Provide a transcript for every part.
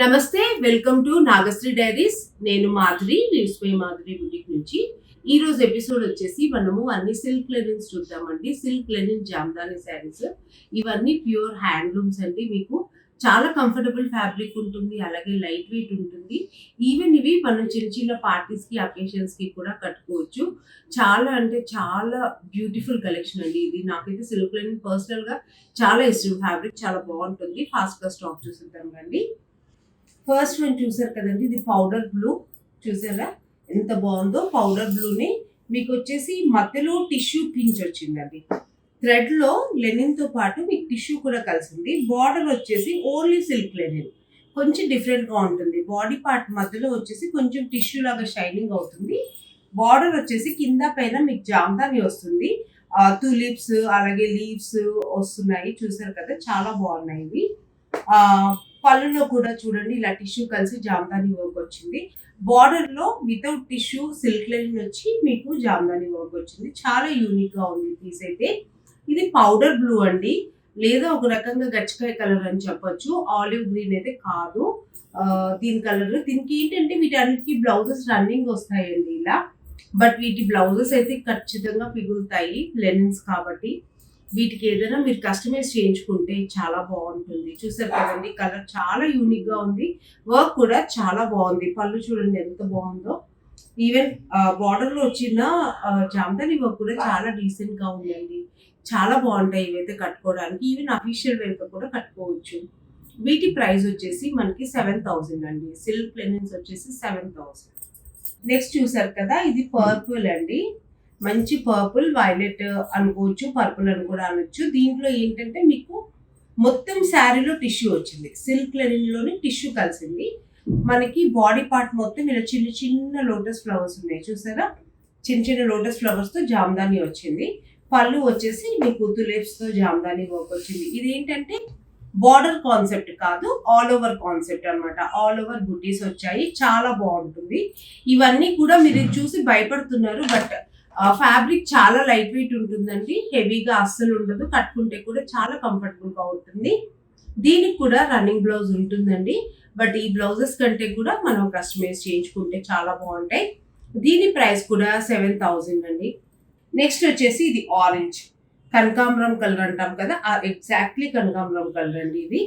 నమస్తే welcome to Nagasri diaries. నేను Madhuri news పై మాధురి బుటిక్ నుంచి. ఈ రోజు ఎపిసోడ్ వచ్చేసి మనము అన్ని సిల్క్ లెనిన్స్ చూద్దామండి. Silk linen jamdani saris. ఇవన్నీ ప్యూర్ హ్యాండ్లూమ్స్ అండి. మీకు చాలా కంఫర్టబుల్ ఫ్యాబ్రిక్ ఉంటుంది అలాగే లైట్ వెయిట్ ఉంటుంది. ఈవెన్ ఇవి మనం చిన్న చిన్న పార్టీస్కి అకేషన్స్కి కూడా కట్టుకోవచ్చు. చాలా అంటే చాలా బ్యూటిఫుల్ కలెక్షన్ అండి ఇది. నాకైతే సిల్క్ లెనిన్ పర్సనల్గా చాలా ఇష్టం. ఫ్యాబ్రిక్ చాలా బాగుంటుంది. ఫాస్ట్గా స్టాక్ స్టాక్ చూసిద్దాం అండి ఫస్ట్ వన్ చూసారు కదండి ఇది పౌడర్ బ్లూ చూసారా? ఎంత బాగుందో పౌడర్ బ్లూని మీకు వచ్చేసి మధ్యలో టిష్యూ పించ్ వచ్చిందండి. థ్రెడ్లో లెనిన్తో పాటు మీకు టిష్యూ కూడా కలిసింది. బార్డర్ వచ్చేసి ఓన్లీ సిల్క్ లెనిన్ కొంచెం డిఫరెంట్గా ఉంటుంది. బాడీ పార్ట్ మధ్యలో వచ్చేసి కొంచెం టిష్యూ లాగా షైనింగ్ అవుతుంది. బార్డర్ వచ్చేసి కింద పైన మీకు జామ్దాని వస్తుంది. తులిప్స్ అలాగే లీవ్స్ వస్తున్నాయి. చూసారు కదా చాలా బాగున్నాయి ఇవి. పళ్ళులో కూడా చూడండి ఇలా టిష్యూ కలిసి జామదాని వర్క్ వచ్చింది. బార్డర్లో వితౌట్ టిష్యూ సిల్క్ లైన్ వచ్చి మీకు జామ్దాని వర్క్ వచ్చింది. చాలా యూనిక్గా ఉంది పీస్ అయితే. ఇది పౌడర్ బ్లూ అండి. లేదా ఒక రకంగా గచ్చికాయ కలర్ అని చెప్పొచ్చు. ఆలివ్ గ్రీన్ అయితే కాదు. దీని కలర్ దీనికి ఏంటంటే వీటన్నిటికీ బ్లౌజెస్ రన్నింగ్ వస్తాయండి ఇలా. బట్ వీటి బ్లౌజెస్ అయితే ఖచ్చితంగా పిగులుతాయి లెనిన్స్ కాబట్టి. వీటికి ఏదైనా మీరు కస్టమైజ్ చేయించుకుంటే చాలా బాగుంటుంది. చూసారు కదండి కలర్ చాలా యూనిక్గా ఉంది. వర్క్ కూడా చాలా బాగుంది. పళ్ళు చూడండి ఎంత బాగుందో. ఈవెన్ బార్డర్లో వచ్చిన జామదాని వర్క్ కూడా చాలా డీసెంట్గా ఉందండి. చాలా బాగుంటాయి ఇవైతే కట్టుకోవడానికి. ఈవెన్ అఫీషియల్ వేర్ కూడా కట్టుకోవచ్చు. వీటి ప్రైస్ వచ్చేసి మనకి సెవెన్ థౌజండ్ అండి. సిల్క్ లెనిన్స్ వచ్చేసి సెవెన్ థౌసండ్ నెక్స్ట్ చూసారు కదా ఇది పర్పుల్ అండి. మంచి పర్పుల్ వైలెట్ అనుకోవచ్చు పర్పుల్ అని కూడా అనొచ్చు. దీంట్లో ఏంటంటే మీకు మొత్తం శారీలో టిష్యూ వచ్చింది. సిల్క్ లెనిన్లోనే టిష్యూ కలిసింది. మనకి బాడీ పార్ట్ మొత్తం ఇలా చిన్న చిన్న లోటస్ ఫ్లవర్స్ ఉన్నాయి. చూసారా? చిన్న చిన్న లోటస్ ఫ్లవర్స్తో జామ్దాని వచ్చింది. పళ్ళు వచ్చేసి మీకు తులిప్స్తో జామ్దాని వర్క్ వచ్చింది. ఇది ఏంటంటే బార్డర్ కాన్సెప్ట్ కాదు ఆల్ ఓవర్ కాన్సెప్ట్ అన్నమాట. ఆల్ ఓవర్ బుటీస్ వచ్చాయి. చాలా బాగుంటుంది. ఇవన్నీ కూడా మీరు చూసి భయపడుతున్నారు బట్ ఫ్యాబ్రిక్ చాలా లైట్ వెయిట్ ఉంటుందండి హెవీగా అస్సలు ఉండదు కట్టుకుంటే కూడా చాలా కంఫర్టబుల్గా ఉంటుంది. దీనికి కూడా రన్నింగ్ బ్లౌజ్ ఉంటుందండి బట్ ఈ బ్లౌజెస్ కంటే కూడా మనం కస్టమైజ్ చేయించుకుంటే చాలా బాగుంటాయి. దీని ప్రైస్ కూడా సెవెన్ థౌజండ్ అండి. నెక్స్ట్ వచ్చేసి ఇది ఆరెంజ్ కనకాంబరం కలర్ అంటాం కదా ఎగ్జాక్ట్లీ కనకాంబరం కలర్ అండి ఇది.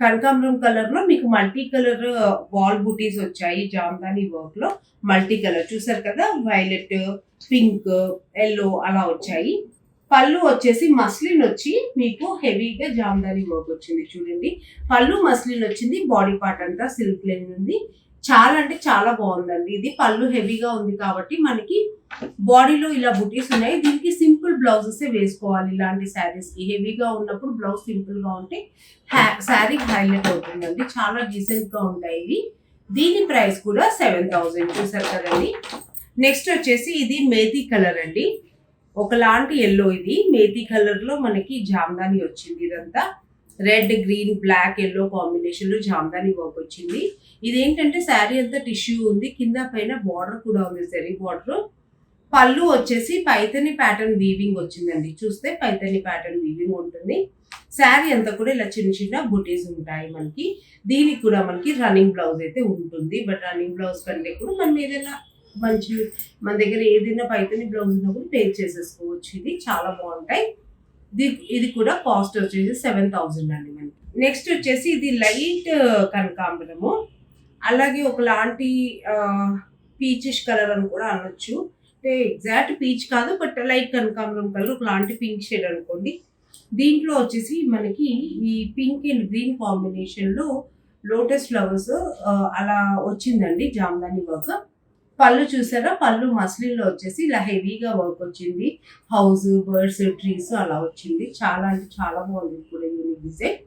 కనకాంబరం కలర్లో మీకు మల్టీ కలర్ వాల్ బుటీస్ వచ్చాయి జామ్దాని వర్క్లో. మల్టీ కలర్ చూసారు కదా? వైలెట్ పింక్ ఎల్లో అలా వచ్చాయి. పళ్ళు వచ్చేసి మస్లిన్ వచ్చి మీకు హెవీగా జామ్దాని వర్క్ వచ్చింది చూడండి. పళ్ళు మస్లిన్ వచ్చింది బాడీ పార్ట్ అంతా సిల్క్ లైన్ ఉంది. చాలా అంటే చాలా బాగుందండి. ఇది పళ్ళు హెవీగా ఉంది కాబట్టి మనకి బాడీలో ఇలా బుటీస్ ఉన్నాయి. దీనికి సింపుల్ బ్లౌజెస్ వేసుకోవాలి ఇలాంటి శారీస్కి హెవీగా ఉన్నప్పుడు బ్లౌజ్ సింపుల్గా ఉంటే ఉంటే శారీ హైలైట్ అవుతుందండి. చాలా డీసెంట్గా ఉంటాయి ఇవి. దీని ప్రైస్ కూడా సెవెన్ థౌజండ్ చూసారు కదండి. నెక్స్ట్ వచ్చేసి ఇది మేతి కలర్ అండి. ఒకలాంటి ఎల్లో ఇది. మేతి కలర్లో మనకి జామ్దాని వచ్చింది ఇదంతా. రెడ్ గ్రీన్ బ్లాక్ ఎల్లో కాంబినేషన్లో జామ్దాని వర్క్ వచ్చింది. ఇదేంటంటే శారీ అంతా టిష్యూ ఉంది. కింద పైన బార్డర్ కూడా ఉంది జరీ బార్డర్. పళ్ళు వచ్చేసి పైతని ప్యాటర్న్ వీవింగ్ వచ్చిందండి. చూస్తే పైతని ప్యాటర్న్ వీవింగ్ ఉంటుంది. శారీ అంతా కూడా ఇలా చిన్న చిన్న బుటీస్ ఉంటాయి మనకి. దీనికి కూడా మనకి రన్నింగ్ బ్లౌజ్ అయితే ఉంటుంది. బట్ రన్నింగ్ బ్లౌజ్ కంటే కూడా మనం ఏదైనా మంచి మన దగ్గర ఏదైనా పైతని బ్లౌజ్ ఉన్నా కూడా పే చేసేసుకోవచ్చు. ఇది చాలా బాగుంటాయి. ఇది ఇది కూడా కాస్ట్ వచ్చేసి సెవెన్ థౌజండ్ అండి మనకి. నెక్స్ట్ వచ్చేసి ఇది లైట్ uh, కనకాంబరము. అలాగే ఒకలాంటి పీచిష్ కలర్ అని కూడా అనొచ్చు. అంటే ఎగ్జాక్ట్ పీచ్ కాదు బట్ లైట్ కనకాంబరం కలర్ ఒకలాంటి పింక్ షేడ్ అనుకోండి. దీంట్లో వచ్చేసి మనకి ఈ పింక్ అండ్ గ్రీన్ కాంబినేషన్లో లోటస్ ఫ్లవర్స్ అలా వచ్చిందండి జామ్దాని వర్క్ పళ్ళు చూసారా? పళ్ళు మస్లిన్లో వచ్చేసి ఇలా హెవీగా వర్క్ వచ్చింది. హౌస్ బర్డ్స్ ట్రీస్ అలా వచ్చింది. చాలా అంటే చాలా బాగుంది కూడా యూనిక్ డిజైన్.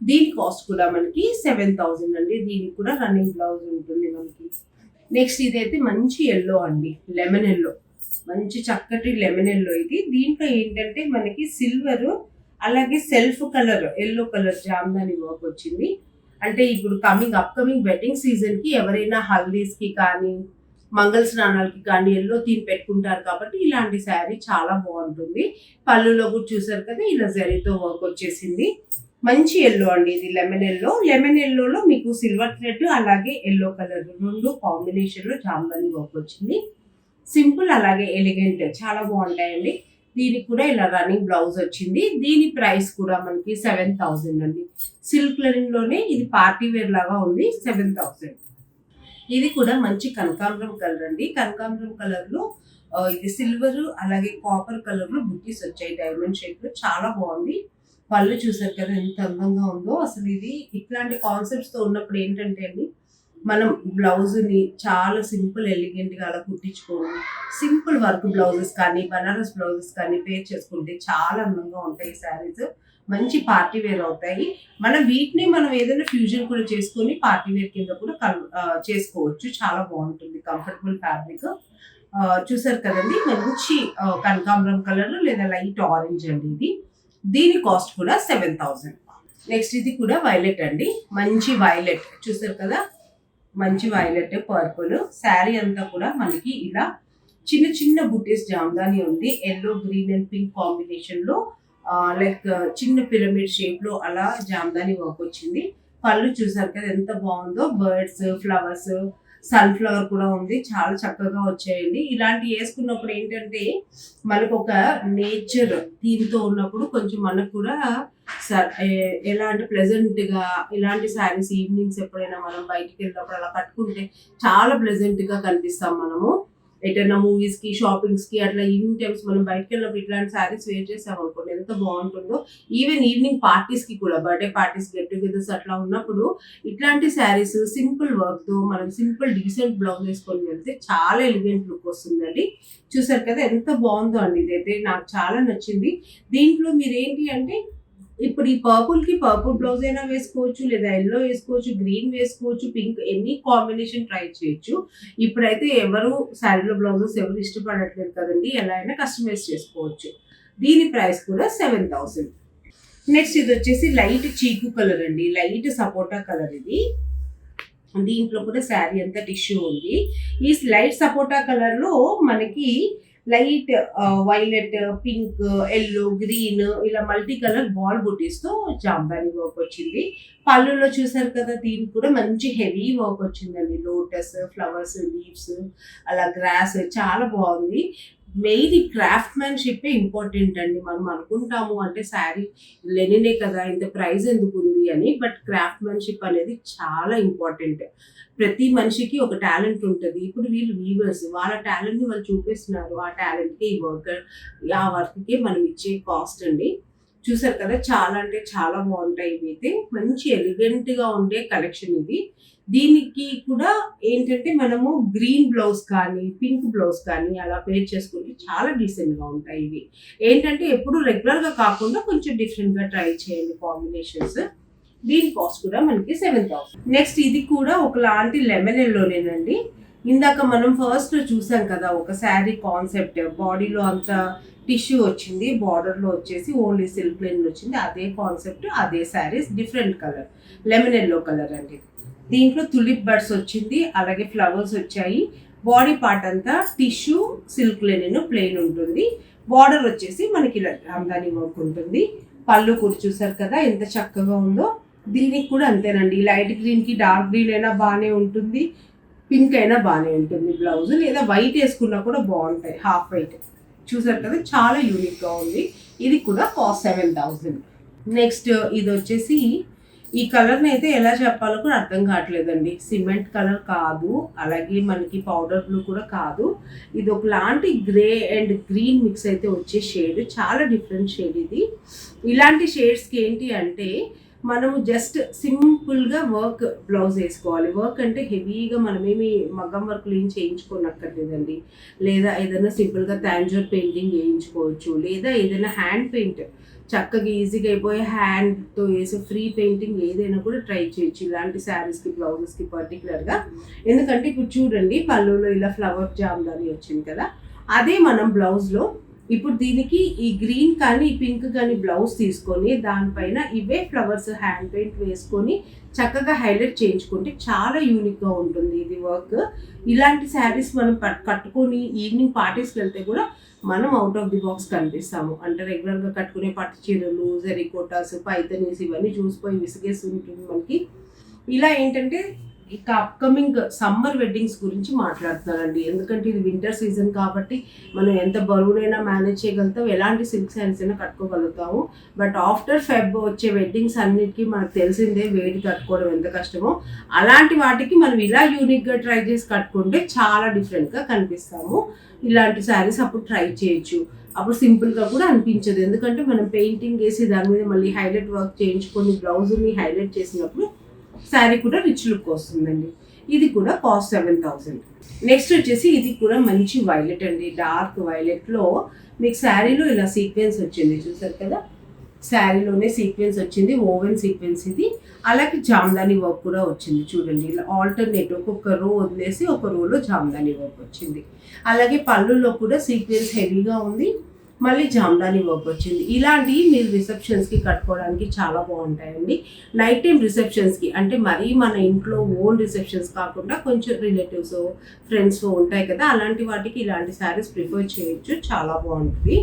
దీని కాస్ట్ కూడా మనకి సెవెన్ థౌజండ్ అండి. దీనికి కూడా రన్నింగ్ బ్లౌజ్ ఉంటుంది మనకి. నెక్స్ట్ ఇదైతే మంచి ఎల్లో అండి. లెమన్ ఎల్లో మంచి చక్కటి లెమన్ ఎల్లో ఇది. దీంట్లో ఏంటంటే మనకి సిల్వర్ అలాగే self colour yellow colour jamdani work వచ్చింది. అంటే ఇప్పుడు కమింగ్ అప్కమింగ్ వెడ్డింగ్ సీజన్కి ఎవరైనా హల్దీస్కి కానీ మంగళ స్నానాలకి కానీ ఎల్లో థీమ్ పెట్టుకుంటారు కాబట్టి ఇలాంటి శారీ చాలా బాగుంటుంది. పళ్ళులో కూడా చూసారు కదా ఇలా జరీతో వర్క్ వచ్చేసింది. మంచి ఎల్లో అండి ఇది లెమన్ ఎల్లో లెమన్ ఎల్లోలో మీకు సిల్వర్ థ్రెడ్ అలాగే ఎల్లో కలర్ రెండు కాంబినేషన్లో జామ్దాని వర్క్ వచ్చింది. సింపుల్ అలాగే ఎలిగెంట్ చాలా బాగుంటాయండి. దీనికి కూడా ఇలా రన్నింగ్ బ్లౌజ్ వచ్చింది. దీని ప్రైస్ కూడా మనకి సెవెన్ థౌసండ్ అండి. సిల్క్ లెనింగ్లోనే ఇది పార్టీ వేర్ లాగా ఉంది సెవెన్ థౌజండ్ ఇది కూడా మంచి కనకాంబరం కలర్ అండి. కనకాంబరం కలర్లో ఇది సిల్వర్ అలాగే కాపర్ కలర్లో బుట్టీస్ వచ్చాయి. డైమండ్ షేప్లో చాలా బాగుంది. పళ్ళు చూసారు కదా ఎంత అందంగా ఉందో. అసలు ఇది ఇట్లాంటి కాన్సెప్ట్స్తో ఉన్నప్పుడు ఏంటంటే అండి మనం బ్లౌజ్ని చాలా సింపుల్ ఎలిగెంట్గా అలా కుట్టించుకోవడం సింపుల్ వర్క్ బ్లౌజెస్ కానీ బనారస్ బ్లౌజెస్ కానీ పేర్ చేసుకుంటే చాలా అందంగా ఉంటాయి శారీస్ మంచి పార్టీ వేర్ అవుతాయి. మనం వీటిని మనం ఏదైనా ఫ్యూజన్ కూడా చేసుకొని పార్టీ వేర్ కింద కూడా కల్- చేసుకోవచ్చు. చాలా బాగుంటుంది. కంఫర్టబుల్ ఫ్యాబ్రిక్ చూసారు కదండి? మంచి కనకాంబరం కలర్ లేదా లైట్ ఆరెంజ్ అండి ఇది. దీని కాస్ట్ కూడా సెవెన్ థౌజండ్ నెక్స్ట్ ఇది కూడా వైలెట్ అండి. మంచి వైలెట్ చూసారు కదా? మంచి వైలెట్ పర్పుల్ శారీ అంతా కూడా మనకి ఇలా చిన్న చిన్న బుటీస్ జామ్దాని ఉంది. ఎల్లో గ్రీన్ అండ్ పింక్ కాంబినేషన్లో లో లైక్ చిన్న పిరమిడ్ షేప్లో అలా జామ్దాని వర్క్ వచ్చింది. పళ్ళు చూసారు కదా ఎంత బాగుందో. బర్డ్స్ ఫ్లవర్స్ సన్ఫ్లవర్ కూడా ఉంది. చాలా చక్కగా వచ్చాయండి. ఇలాంటి వేసుకున్నప్పుడు ఏంటంటే మనకు ఒక నేచర్ థీమ్తో ఉన్నప్పుడు కొంచెం మనకు కూడా స- ఏ- ఎలా అంటే ఇలాంటి శారీస్ ఈవినింగ్స్ ఎప్పుడైనా మనం బయటికి వెళ్ళినప్పుడు అలా కట్టుకుంటే చాలా ప్లెజెంట్గా కనిపిస్తాం మనము. ఎటైనా మూవీస్కి షాపింగ్స్కి అట్లా ఈవినింగ్ టైమ్స్ మనం బయటకు వెళ్ళినప్పుడు ఇట్లాంటి శారీస్ వేర్ చేసాం అనుకోండి ఎంత బాగుంటుందో. ఈవెన్ ఈవినింగ్ పార్టీస్కి కూడా బర్త్డే పార్టీస్ గెట్ టుగెదర్స్ అట్లా ఉన్నప్పుడు ఇట్లాంటి శారీస్ సింపుల్ వర్క్తో మనం సింపుల్ డీసెంట్ బ్లౌజ్ వేసుకొని వెళ్తే చాలా ఎలిగెంట్ లుక్ వస్తుందండి. చూసారు కదా ఎంత బాగుందో అండి ఇదైతే. నాకు చాలా నచ్చింది. దీంట్లో మీరు ఏంటి అంటే ఇప్పుడు ఈ పర్పుల్కి పర్పుల్ బ్లౌజ్ అయినా వేసుకోవచ్చు లేదా ఎల్లో వేసుకోవచ్చు గ్రీన్ వేసుకోవచ్చు పింక్ ఎన్ని కాంబినేషన్ ట్రై చేయొచ్చు. ఇప్పుడైతే ఎవరు శారీలో బ్లౌజెస్ ఎవరు ఇష్టపడట్లేదు కదండి ఎలా అయినా కస్టమైజ్ చేసుకోవచ్చు. దీని ప్రైస్ కూడా సెవెన్ థౌసండ్ నెక్స్ట్ ఇది వచ్చేసి లైట్ చీకు కలర్ అండి లైట్ సపోటా కలర్ ఇది. దీంట్లో కూడా శారీ అంతా టిష్యూ ఉంది. ఈ లైట్ సపోటా కలర్లో మనకి light violet pink yellow green ఇలా మల్టీ కలర్ బాల్ బుటీస్తో జాంబాని వర్క్ వచ్చింది. పళ్ళులో చూసారు కదా దీనికి కూడా మంచి హెవీ వర్క్ వచ్చిందండి. లోటస్ ఫ్లవర్స్ లీవ్స్ అలా గ్రాస్ చాలా బాగుంది. మెయిన్ ఈ క్రాఫ్ట్మెన్షిప్ ఇంపార్టెంట్ అండి. మనం అనుకుంటాము అంటే శారీ లెనినే కదా ఇంత ప్రైస్ ఎందుకు ఉంది అని బట్ క్రాఫ్ట్మెన్షిప్ అనేది చాలా ఇంపార్టెంట్. ప్రతి మనిషికి ఒక టాలెంట్ ఉంటుంది. ఇప్పుడు వీళ్ళు వీవర్స్ వాళ్ళ టాలెంట్ని వాళ్ళు చూపిస్తున్నారు. ఆ టాలెంట్కి ఈ వర్కర్ ఆ వర్క్కి మనం ఇచ్చే కాస్ట్ అండి. చూసారు కదా చాలా అంటే చాలా బాగుంటాయి ఇవి అయితే మంచి ఎలిగెంట్గా ఉండే కలెక్షన్ ఇది. దీనికి కూడా ఏంటంటే మనము గ్రీన్ బ్లౌజ్ కానీ పింక్ బ్లౌజ్ కానీ అలా పేర్ చేసుకుంటే చాలా డీసెంట్గా ఉంటాయి ఇవి. ఏంటంటే ఎప్పుడు రెగ్యులర్గా కాకుండా కొంచెం డిఫరెంట్గా ట్రై చేయండి కాంబినేషన్స్ దీని కాస్ట్ కూడా మనకి సెవెన్ థౌసండ్ నెక్స్ట్ ఇది కూడా ఒకలాంటి లెమన్ ఎల్లోనేనండి ఇందాక మనం ఫస్ట్ చూసాం కదా ఒక శారీ కాన్సెప్ట్ బాడీలో అంత టిష్యూ వచ్చింది బార్డర్లో వచ్చేసి ఓన్లీ సిల్క్ లైన్ వచ్చింది అదే కాన్సెప్ట్ అదే saris different colour lemon yellow colour అండి. దీంట్లో తులిప్ బర్డ్స్ వచ్చింది అలాగే ఫ్లవర్స్ వచ్చాయి. బాడీ పార్ట్ అంతా టిష్యూ సిల్క్ లెనిన్ ప్లెయిన్ ఉంటుంది. బార్డర్ వచ్చేసి మనకి ఇలా రామదాని వర్క్ ఉంటుంది. పళ్ళు కూడా చూసారు కదా ఎంత చక్కగా ఉందో. దీనికి కూడా అంతేనండి. లైట్ గ్రీన్కి డార్క్ గ్రీన్ అయినా బాగానే ఉంటుంది. పింక్ అయినా బాగానే ఉంటుంది బ్లౌజ్. లేదా వైట్ వేసుకున్నా కూడా బాగుంటాయి. Half white. చూసారు కదా చాలా యూనిక్గా ఉంది. ఇది కూడా కాస్ట్ సెవెన్ థౌజండ్ నెక్స్ట్ ఇది వచ్చేసి ఈ కలర్ని అయితే ఎలా చెప్పాలో కూడా అర్థం కావట్లేదండి. సిమెంట్ కలర్ కాదు అలాగే మనకి పౌడర్ బ్లూ కూడా కాదు. ఇది ఒకలాంటి గ్రే అండ్ గ్రీన్ మిక్స్ అయితే వచ్చే షేడ్ చాలా డిఫరెంట్ షేడ్ ఇది. ఇలాంటి షేడ్స్కి ఏంటి అంటే మనము జస్ట్ సింపుల్గా వర్క్ బ్లౌజ్ వేసుకోవాలి. వర్క్ అంటే హెవీగా మనమేమి మగ్గం వర్క్లు ఏం చేయించుకోనక్కర్లేదండి. లేదా ఏదైనా సింపుల్గా తాంజర్ పెయింటింగ్ వేయించుకోవచ్చు లేదా ఏదైనా హ్యాండ్ పెయింట్ చక్కగా ఈజీగా అయిపోయే హ్యాండ్తో వేసే ఫ్రీ పెయింటింగ్ ఏదైనా కూడా ట్రై చేయొచ్చు. ఇలాంటి శారీస్కి బ్లౌజెస్కి పర్టికులర్గా ఎందుకంటే ఇప్పుడు చూడండి పళ్ళులో ఇలా ఫ్లవర్ జామ్దాని వచ్చింది కదా. అదే మనం బ్లౌజ్లో ఇప్పుడు దీనికి ఈ గ్రీన్ కానీ పింక్ కానీ బ్లౌజ్ తీసుకొని దానిపైన ఇవే ఫ్లవర్స్ హ్యాండ్ పెయింట్ వేసుకొని చక్కగా హైలైట్ చేయించుకుంటే చాలా యూనిక్గా ఉంటుంది ఇది వర్క్. ఇలాంటి శారీస్ మనం కట్టుకొని ఈవినింగ్ పార్టీస్కి వెళ్తే కూడా మనం అవుట్ ఆఫ్ ది బాక్స్ కనిపిస్తాము. అంటే రెగ్యులర్గా కట్టుకునే పట్టు చీరలు జెరికోటాస్ పైతనీస్ ఇవన్నీ చూసిపోయి విసిగేసి ఉంటుంది మనకి. ఇలా ఏంటంటే ఇక అప్కమింగ్ సమ్మర్ వెడ్డింగ్స్ గురించి మాట్లాడుతున్నానండి. ఎందుకంటే ఇది వింటర్ సీజన్ కాబట్టి మనం ఎంత బరువునైనా మేనేజ్ చేయగలుగుతాం ఎలాంటి సిల్క్ శారీస్ అయినా కట్టుకోగలుగుతాము. బట్ ఆఫ్టర్ ఫెబ్ వచ్చే వెడ్డింగ్స్ అన్నిటికీ మనకు తెలిసిందే వేడి కట్టుకోవడం ఎంత కష్టమో. అలాంటి వాటికి మనం ఇలా యూనిక్గా ట్రై చేసి కట్టుకుంటే చాలా డిఫరెంట్గా కనిపిస్తాము. ఇలాంటి శారీస్ అప్పుడు ట్రై చేయొచ్చు. అప్పుడు సింపుల్గా కూడా అనిపించదు. ఎందుకంటే మనం పెయింటింగ్ వేసి దాని మీద మళ్ళీ హైలైట్ వర్క్ చేయించుకొని బ్లౌజ్ని హైలైట్ చేసినప్పుడు శారీ కూడా రిచ్ లుక్ వస్తుందండి. ఇది కూడా కాస్ట్ సెవెన్ థౌసండ్ నెక్స్ట్ వచ్చేసి ఇది కూడా మంచి వైలెట్ అండి. డార్క్ వైలెట్లో మీకు శారీలో ఇలా సీక్వెన్స్ వచ్చింది. చూసారు కదా? శారీలోనే సీక్వెన్స్ వచ్చింది. ఓవెన్ సీక్వెన్స్ ఇది. అలాగే జామ్దాని వర్క్ కూడా వచ్చింది. చూడండి. ఇలా ఆల్టర్నేట్ ఒక్కొక్క రో వదిలేసి ఒక రోలో జామ్దాని వర్క్ వచ్చింది. అలాగే పళ్ళులో కూడా సీక్వెన్స్ హెవీగా ఉంది. మళ్ళీ జామ్దాని వర్క్ వచ్చింది. ఇలాంటివి మీరు రిసెప్షన్స్కి కట్టుకోవడానికి చాలా బాగుంటాయండి. నైట్ టైం రిసెప్షన్స్కి అంటే మరీ మన ఇంట్లో ఓన్ రిసెప్షన్స్ కాకుండా కొంచెం రిలేటివ్స్ ఫ్రెండ్స్ ఉంటాయి కదా అలాంటి వాటికి ఇలాంటి శారీస్ ప్రిఫర్ చేయొచ్చు. చాలా బాగుంటుంది.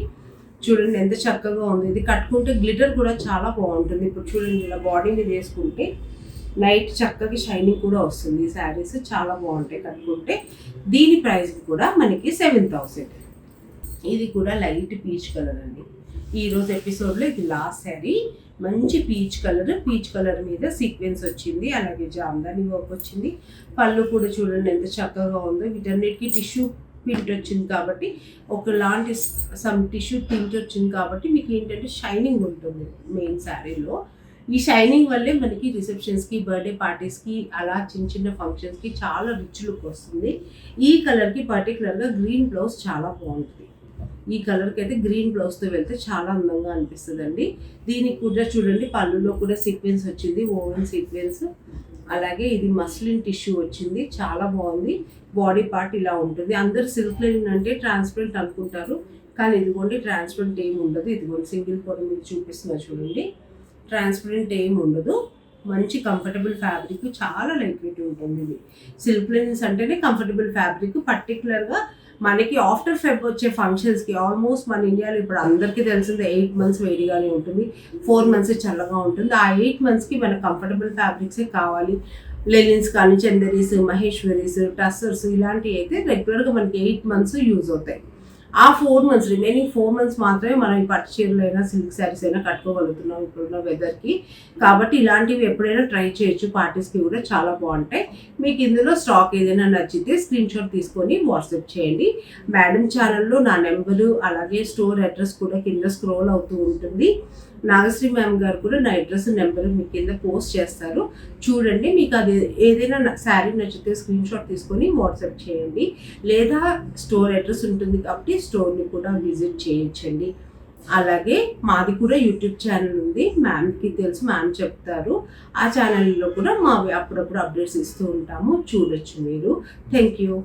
చూడండి ఎంత చక్కగా ఉంది. ఇది కట్టుకుంటే గ్లిటర్ కూడా చాలా బాగుంటుంది. ఇప్పుడు చూడండి ఇలా బాడీ మీద వేసుకుంటే నైట్ చక్కగా షైనింగ్ కూడా వస్తుంది ఈ శారీస్ చాలా బాగుంటాయి కట్టుకుంటే. దీని ప్రైస్ కూడా మనకి సెవెన్ థౌసండ్ ఇది కూడా లైట్ పీచ్ కలర్ అండి. ఈరోజు ఎపిసోడ్లో ఇది లాస్ట్ శారీ మంచి పీచ్ కలర్ పీచ్ కలర్ మీద సీక్వెన్స్ వచ్చింది. అలాగే జామ్దాని వర్క్ వచ్చింది. పళ్ళు కూడా చూడండి ఎంత చక్కగా ఉందో. వీటన్నిటికీ టిష్యూ ప్రింట్ వచ్చింది కాబట్టి ఒకలాంటి సమ్ టిష్యూ ప్రింట్ వచ్చింది కాబట్టి మీకు ఏంటంటే షైనింగ్ ఉంటుంది మెయిన్ శారీలో ఈ షైనింగ్ వల్లే మనకి రిసెప్షన్స్కి బర్త్డే పార్టీస్కి అలా చిన్న చిన్న ఫంక్షన్స్కి చాలా రిచ్ లుక్ వస్తుంది. ఈ కలర్కి పర్టికులర్గా గ్రీన్ బ్లౌజ్ చాలా బాగుంటుంది. ఈ కలర్కి అయితే గ్రీన్ బ్లౌజ్తో వెళ్తే చాలా అందంగా అనిపిస్తుంది అండి దీనికి కూడా చూడండి పళ్ళులో కూడా సీక్వెన్స్ వచ్చింది ఓవెన్ సీక్వెన్స్. అలాగే ఇది మస్లిన్ టిష్యూ వచ్చింది చాలా బాగుంది. బాడీ పార్ట్ ఇలా ఉంటుంది. అందరు సిల్క్ లైన్ అంటే ట్రాన్స్పరెంట్ అనుకుంటారు కానీ ఇదిగోండి ట్రాన్స్పరెంట్ ఏమి ఉండదు. ఇదిగోండి సింగిల్ పొర మీకు చూపిస్తున్నా చూడండి. ట్రాన్స్పరెంట్ ఏమి ఉండదు. మంచి కంఫర్టబుల్ ఫ్యాబ్రిక్ చాలా లైట్ వెయిట్ ఉంటుంది ఇది. సిల్క్ లైన్స్ అంటేనే కంఫర్టబుల్ ఫ్యాబ్రిక్ పర్టికులర్గా మనకి ఆఫ్టర్ ఫెబ్ వచ్చే ఫంక్షన్స్కి ఆల్మోస్ట్ మన ఇండియాలో ఇప్పుడు అందరికీ తెలిసింది ఎయిట్ మంత్స్ వేడిగానే ఉంటుంది ఫోర్ మంత్స్ చల్లగా ఉంటుంది. ఆ ఎయిట్ మంత్స్కి మనకు కంఫర్టబుల్ ఫ్యాబ్రిక్సే కావాలి. లెనిన్స్ కానీ చందరీస్ మహేశ్వరీస్ టస్సర్స్ ఇలాంటివి అయితే రెగ్యులర్గా మనకి ఎయిట్ మంత్స్ యూజ్ అవుతాయి. ఆ four months remaining four months మాత్రమే మనం ఈ పట్టు చీరలు అయినా సిల్క్ శారీస్ అయినా కట్టుకోగలుగుతున్నాం ఇప్పుడున్న వెదర్కి కాబట్టి ఇలాంటివి ఎప్పుడైనా ట్రై చేయొచ్చు. పార్టీస్కి కూడా చాలా బాగుంటాయి. మీకు ఇందులో స్టాక్ ఏదైనా నచ్చితే స్క్రీన్ షాట్ తీసుకొని వాట్సాప్ చేయండి. మేడం ఛానల్లో నా నెంబరు అలాగే స్టోర్ అడ్రస్ కూడా కింద స్క్రోల్ అవుతూ ఉంటుంది. నాగశ్రీ మ్యామ్ గారు కూడా నా అడ్రస్ నెంబర్ మీ కింద పోస్ట్ చేస్తారు. చూడండి మీకు అది ఏదైనా శారీ నచ్చితే స్క్రీన్ షాట్ తీసుకొని వాట్సాప్ చేయండి. లేదా స్టోర్ అడ్రస్ ఉంటుంది కాబట్టి స్టోర్ని కూడా విజిట్ చేయించండి అలాగే మాది కూడా యూట్యూబ్ ఛానల్ ఉంది. మ్యామ్కి తెలుసు మ్యామ్ చెప్తారు. ఆ ఛానల్లో కూడా మా అప్పుడప్పుడు అప్డేట్స్ ఇస్తూ ఉంటాము. చూడొచ్చు మీరు. Thank you